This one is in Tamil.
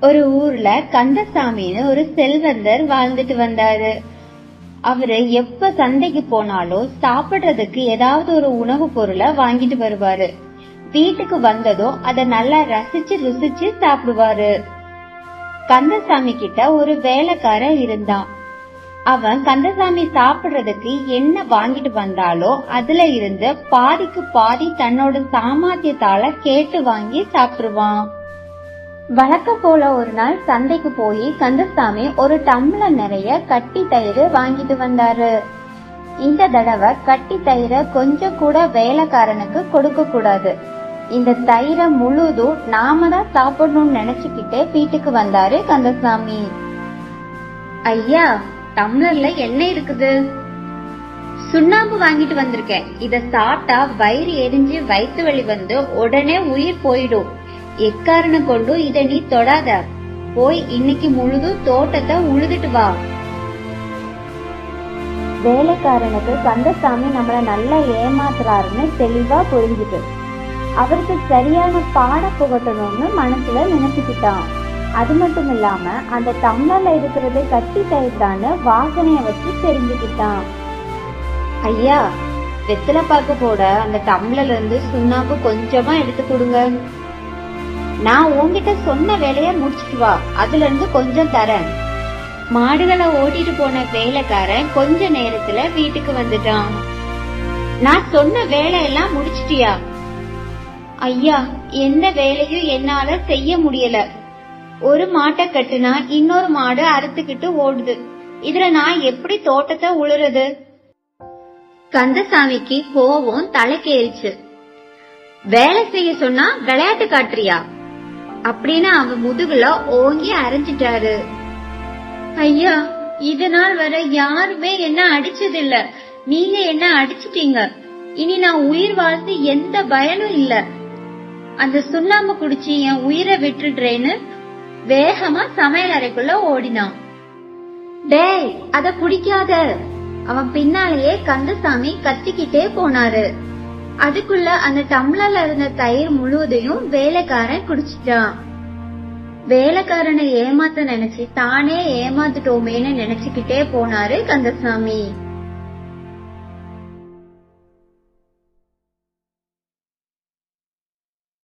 ஒரு ஊர்ல கந்தசாமின்னு ஒரு செல்வந்தர் வாழ்ந்துட்டு வந்தாரு. அவரு எப்ப சந்தைக்கு போனாலும் சாப்பிடுறதுக்கு ஏதாவது ஒரு உணவு பொருளை வாங்கிட்டு வருவாரு. வீட்டுக்கு வந்ததும் அத நல்லா ரசிச்சு ருசிச்சு சாப்பிடுவாரு. கந்தசாமி கிட்ட ஒரு வேலைக்காரன் இருந்தான். அவன் கந்தசாமி சாப்பிடுறதுக்கு என்ன வாங்கிட்டு வந்தாலோ அதுல இருந்து பாதிக்கு பாதி தன்னோட சாமர்த்தியத்தால கேட்டு வாங்கி சாப்பிடுவான். வழக்கம் போல ஒரு நாள் சந்தைக்கு போய் கந்தசாமி ஒரு டம்ளர் நிறைய கட்டி தயிர் வாங்கிட்டு வந்தாரு. இந்த தடவை கட்டி தயிரை கொஞ்சம் கூட வேலைக்காரனுக்கு கொடுக்க கூடாது. இந்த தயிரை முழுதும் நாம தான் சாப்பிடணும்னு நினைச்சுக்கிட்டே வீட்டுக்கு வந்தாரு கந்தசாமி. ஐயா டம்ளர்ல என்ன இருக்குது. சுண்ணாம்பு வாங்கிட்டு வந்திருக்கேன். இத சாப்பிட்டா வயிறு எரிஞ்சு வயிற்று வலி வந்து உடனே உயிர் போயிடும். எக்காரணம் கொண்டும் இத நீ தொடாத. போய் இன்னைக்கு முழுதும் தோட்டத்தை உழுதுட்டு வா. வேலைக்காரனுக்கு கந்தசாமி நம்மள நல்லா ஏமாத்துறாருன்னு தெளிவா புரிஞ்சுட்டு அவருக்கு சரியான பாட புகட்டணும்னு மனசுல நினைச்சுக்கிட்டான். அது மட்டும் இல்லாம அந்த டம்ளர்ல இருக்கிறது கட்டி தயிர்தான்னு வாசனைய வச்சு தெரிஞ்சுக்கிட்டான். ஐயா வெத்தலை பாக்கு போட அந்த டம்ளர்ல இருந்து சுண்ணாம்பு கொஞ்சமா எடுத்து கொடுங்க. நான் உன்கிட்ட சொன்ன வேலைய முடிச்சிட்டு வா. அதுல இருந்து கொஞ்சம் தரேன். மாடுகளை ஓட்டிட்டு போன வேலைக்காரன் கொஞ்ச நேரத்துல வீட்டுக்கு வந்துட்டான். நான் சொன்ன வேலையெல்லாம் முடிச்சிட்டியா? ஐயா எந்த வேலையும் என்னால செய்ய முடியல. ஒரு மாட்டை கட்டுனா இன்னொரு மாடு அறுத்துக்கிட்டு ஓடுது. இதுல நான் எப்படி தோட்டத்தை உழுறது? கந்தசாமிக்கு கோவம் தலைக்கேறிச்சு. வேலை செய்ய சொன்னா விளையாட்டு காட்டுறியா? அப்படின்னு அவன் முதுகுல ஓங்கி அரைஞ்சிட்டாரு. ஐயா இதனால் வர யாருமே என்ன அடிச்சதில்ல. நீங்க என்ன அடிச்சிட்டீங்க? இனி நான் உயிர் வாழ்ந்து எந்த பயனும் இல்ல. அந்த சுண்ணாம்பு குடிச்சு என் உயிரை விட்டுடுறேன்னு வேகமா சமையல் அறைக்குள்ள ஓடினான். டேய் அத குடிக்காத. அவன் பின்னாலேயே கந்தசாமி கத்திக்கிட்டே போனாரு. அதுக்குள்ள அந்த டம்ளர்ல இருந்த தயிர் முழுவதையும் வேலைக்காரன் குடிச்சிட்டான். வேலைக்காரனை ஏமாத்த நினைச்சு தானே ஏமாத்துட்டோமேன்னு நினைச்சுக்கிட்டே போனாரு கந்தசாமி.